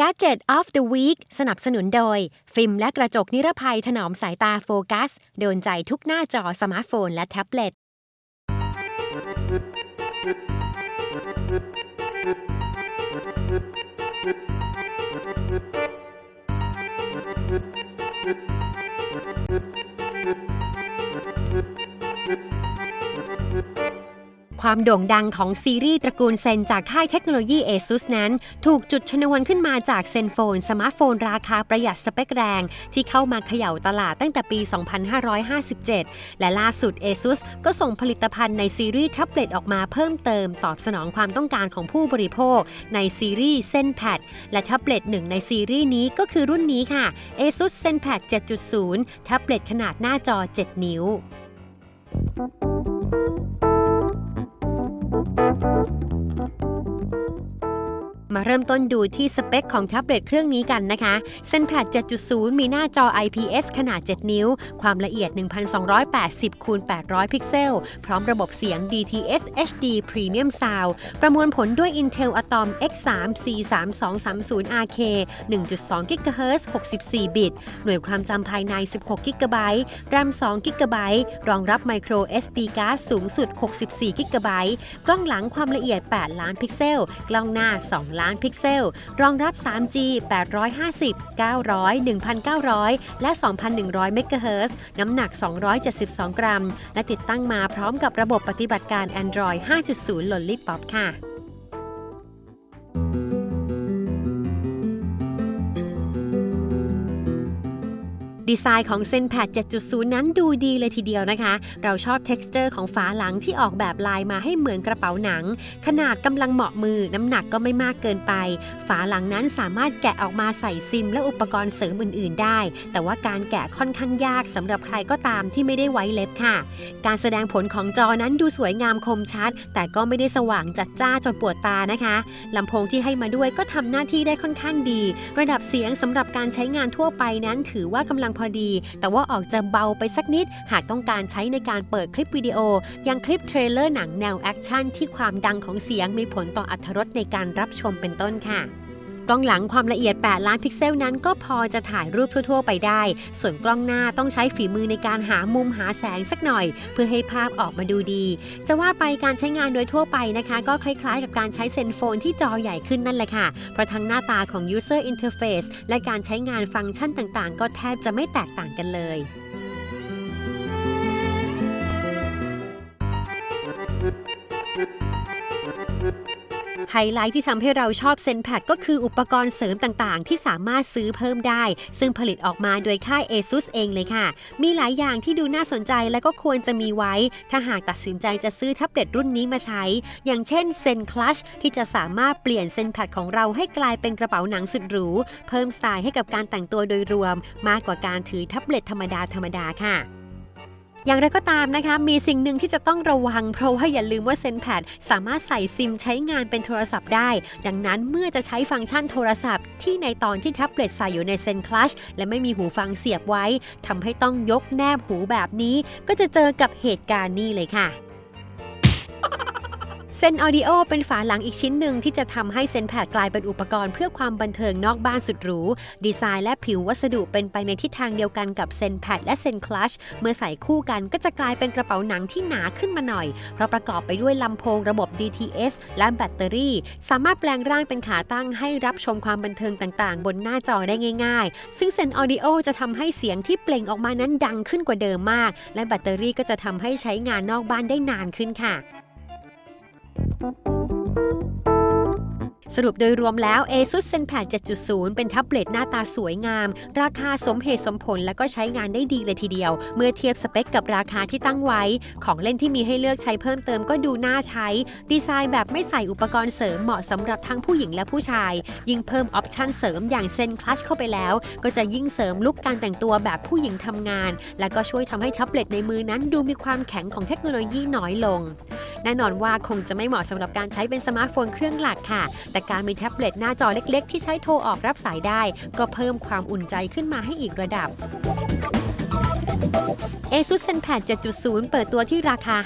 Gadget of the Week สนับสนุนโดย ฟิล์มและกระจกนิรภัยถนอมสายตาโฟกัส โดนใจทุกหน้าจอสมาร์ทโฟนและแท็บเล็ต ความโด่งดังของซีรีส์ตระกูลเซนจากค่ายเทคโนโลยี ASUS นั้น ถูกจุดชนวนขึ้นมาจากเซนโฟน สมาร์ทโฟนราคาประหยัดสเปคแรง ที่เข้ามาเขย่าตลาดตั้งแต่ปี 2557 และล่าสุด ASUS ก็ส่งผลิตภัณฑ์ในซีรีส์แท็บเล็ตออกมาเพิ่มเติม ตอบสนองความต้องการของผู้บริโภค ในซีรีส์เซนแพดและแท็บเล็ตหนึ่งในซีรีส์นี้ก็คือรุ่นนี้ค่ะ ASUS ZenPad 7.0 แท็บเล็ตขนาดหน้าจอ 7 นิ้ว มาเริ่มต้นดูที่สเปคของแท็บเล็ตเครื่องนี้กันนะคะ ZenPad 7.0 มีหน้าจอ IPS ขนาด 7 นิ้ว ความละเอียด 1280คูณ800 พิกเซล พร้อมระบบเสียง DTS HD Premium Sound ประมวลผลด้วย Intel Atom X3 C3230RK 1.2 GHz 64 บิต หน่วยความจำภายใน 16 GB RAM 2 GB รองรับ Micro SD card สูงสุด 64 GB กล้องหลังความละเอียด 8 ล้านพิกเซล กล้องหน้า 2ล้านพิกเซล รองรับ 3G 850 900 1,900 และ 2,100 เมกะเฮิรตซ์น้ำหนัก 272 กรัม และติดตั้งมาพร้อมกับระบบปฏิบัติการ Android 5.0 Lollipop ค่ะ ดีไซน์ของ ZenPad 7.0 นั้นดูดีเลยทีเดียวนะคะ เราชอบ t e x t อร์ของฝาหลังที่ออกแบบลายมาให้เหมือนกระเป๋าหนัง ขนาดกำลังเหมาะมือน้ำหนักก็ไม่มากเกินไป ฝาหลังนั้นสามารถแกะออกมาใส่ซิม และอุปกรณ์เสริมอื่น ๆ ได้ แต่ว่าการแกะค่อนข้างยากสำหรับใครก็ตามที่ไม่ได้ไว้เล็บค่ะ การแสดงผลของจอนั้นดูสวยงามคมชัด แต่ก็ไม่ได้สว่างจัดจ้าจนปวดตานะคะลำโพงที่ให้มาด้วยก็ทำหน้าที่ได้ค่อนข้างดี ระดับเสียงสำหรับการใช้งานทั่วไปนั้นถือว่ากำลังพอดี แต่ว่าออกจะเบาไปสักนิด หากต้องการใช้ในการเปิดคลิปวิดีโอ ยังคลิปเทรลเลอร์หนังแนวแอคชั่นที่ความดังของเสียงมีผลต่ออัตรรสในการรับชมเป็นต้นค่ะ กล้องหลังความละเอียด 8 ล้านพิกเซลนั้นก็พอจะถ่ายรูปทั่ว ๆ ไปได้ ส่วนกล้องหน้าต้องใช้ฝีมือในการหามุมหาแสงสักหน่อย เพื่อให้ภาพออกมาดูดี จะว่าไปการใช้งานโดยทั่วไปนะคะ ก็คล้ายๆ กับการใช้เซนโฟนที่จอใหญ่ขึ้นนั่นแหละค่ะ เพราะทั้งหน้าตาของ user interface และการใช้งานฟังก์ชันต่างๆ ก็แทบจะไม่แตกต่างกันเลย ไฮไลท์ที่ทำให้เราชอบเซนแพดก็คืออุปกรณ์เสริมต่างๆ ที่สามารถซื้อเพิ่มได้ ซึ่งผลิตออกมาโดยค่าย ASUS เองเลยค่ะ มีหลายอย่างที่ดูน่าสนใจและก็ควรจะมีไว้ ถ้าหากตัดสินใจจะซื้อแท็บเล็ตรุ่นนี้มาใช้ อย่างเช่นเซนคลัชที่จะสามารถเปลี่ยนเซนแพดของเราให้กลายเป็นกระเป๋าหนังสุดหรู เพิ่มสไตล์ให้กับการแต่งตัวโดยรวม มากกว่าการถือแท็บเล็ตธรรมดาธรรมดาค่ะ อย่างไรก็ตามนะคะ มีสิ่งหนึ่งที่จะต้องระวัง เพราะว่าอย่าลืมว่าเซนแพดสามารถใส่ซิมใช้งานเป็นโทรศัพท์ได้ ดังนั้นเมื่อจะใช้ฟังก์ชันโทรศัพท์ ที่ในตอนที่แท็บเล็ตใส่อยู่ในเซนคลัชและไม่มีหูฟังเสียบไว้ทำให้ต้องยกแนบหูแบบนี้ ก็จะเจอกับเหตุการณ์นี้เลยค่ะ เซนออดิโอเป็นฝาหลังอีกชิ้นหนึ่งที่จะทำให้เซนแพดกลายเป็นอุปกรณ์เพื่อความบันเทิงนอกบ้านสุดหรู ดีไซน์และผิววัสดุเป็นไปในทิศทางเดียวกันกับเซนแพดและเซนคลัชเมื่อใส่คู่กันก็จะกลายเป็นกระเป๋าหนังที่หนาขึ้นมาหน่อย เพราะประกอบไปด้วยลำโพงระบบ DTS และแบตเตอรี่ สามารถแปลงร่างเป็นขาตั้งให้รับชมความบันเทิงต่างๆ บนหน้าจอได้ง่าย ๆ ซึ่งเซนออดิโอจะทำให้เสียงที่เปล่งออกมานั้นดังขึ้นกว่าเดิมมาก และแบตเตอรี่ก็จะทำให้ใช้งานนอกบ้านได้นานขึ้นค่ะ สรุปโดยรวมแล้ว ASUS ZenPad 7.0 เป็นแท็บเล็ตหน้าตาสวยงาม ราคาสมเหตุสมผลและก็ใช้งานได้ดีเลยทีเดียว เมื่อเทียบสเปคกับราคาที่ตั้งไว้ ของเล่นที่มีให้เลือกใช้เพิ่มเติมก็ดูน่าใช้ ดีไซน์แบบไม่ใส่อุปกรณ์เสริมเหมาะสำหรับทั้งผู้หญิงและผู้ชาย ยิ่งเพิ่มออปชันเสริมอย่างเซนคลัชเข้าไปแล้ว ก็จะยิ่งเสริมลุคการแต่งตัวแบบผู้หญิงทำงาน และก็ช่วยทำให้แท็บเล็ตในมือนั้นดูมีความแข็งของเทคโนโลยีน้อยลง แน่นอนว่าคงจะไม่เหมาะสำหรับการใช้เป็นสมาร์ทโฟนเครื่องหลักค่ะ แต่การมีแท็บเล็ตหน้าจอเล็ก ๆ ที่ใช้โทรออกรับสายได้ ก็เพิ่มความอุ่นใจขึ้นมาให้อีกระดับ ASUS ZenPad 7.0 เปิดตัวที่ราคา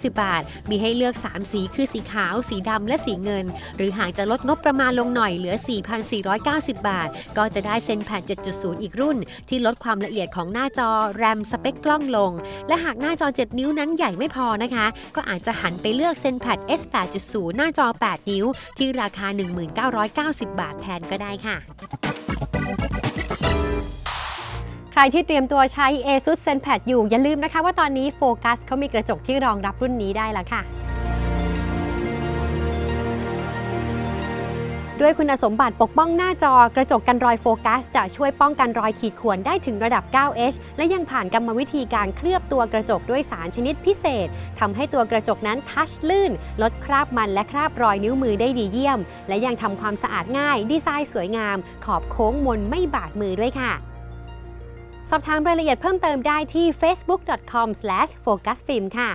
5,990 บาท มีให้เลือก 3 สีคือสีขาว สีดำ และสีเงิน หรือหากจะลดงบประมาณลงหน่อยเหลือ 4,490 บาท ก็จะได้ ZenPad 7.0 อีกรุ่น ที่ลดความละเอียดของหน้าจอ แรม สเปคกล้องลง และหากหน้าจอ 7 นิ้วนั้นใหญ่ไม่พอนะคะ ก็อาจจะหันไปเลือก ZenPad S 8.0 หน้าจอ 8 นิ้ว ที่ราคา 1990 บาทแทนก็ได้ค่ะ ใครที่เตรียมตัวใช้ ASUS ZenPad อยู่ อย่าลืมนะคะว่าตอนนี้โฟกัสเขามีกระจกที่รองรับรุ่นนี้ได้แล้วค่ะด้วยคุณสมบัติปกป้องหน้าจอกระจกกันรอยโฟกัส จะช่วยป้องกันรอยขีดข่วนได้ถึงระดับ 9H และยังผ่านกรรมวิธีการเคลือบตัวกระจกด้วยสารชนิดพิเศษทำให้ตัวกระจกนั้นทัชลื่น ลดคราบมันและคราบรอยนิ้วมือได้ดีเยี่ยม และยังทำความสะอาดง่าย ดีไซน์สวยงาม ขอบโค้งมนไม่บาดมือด้วยค่ะ สอบถามรายละเอียดเพิ่มเติมได้ที่ facebook.com/focusfilm ค่ะ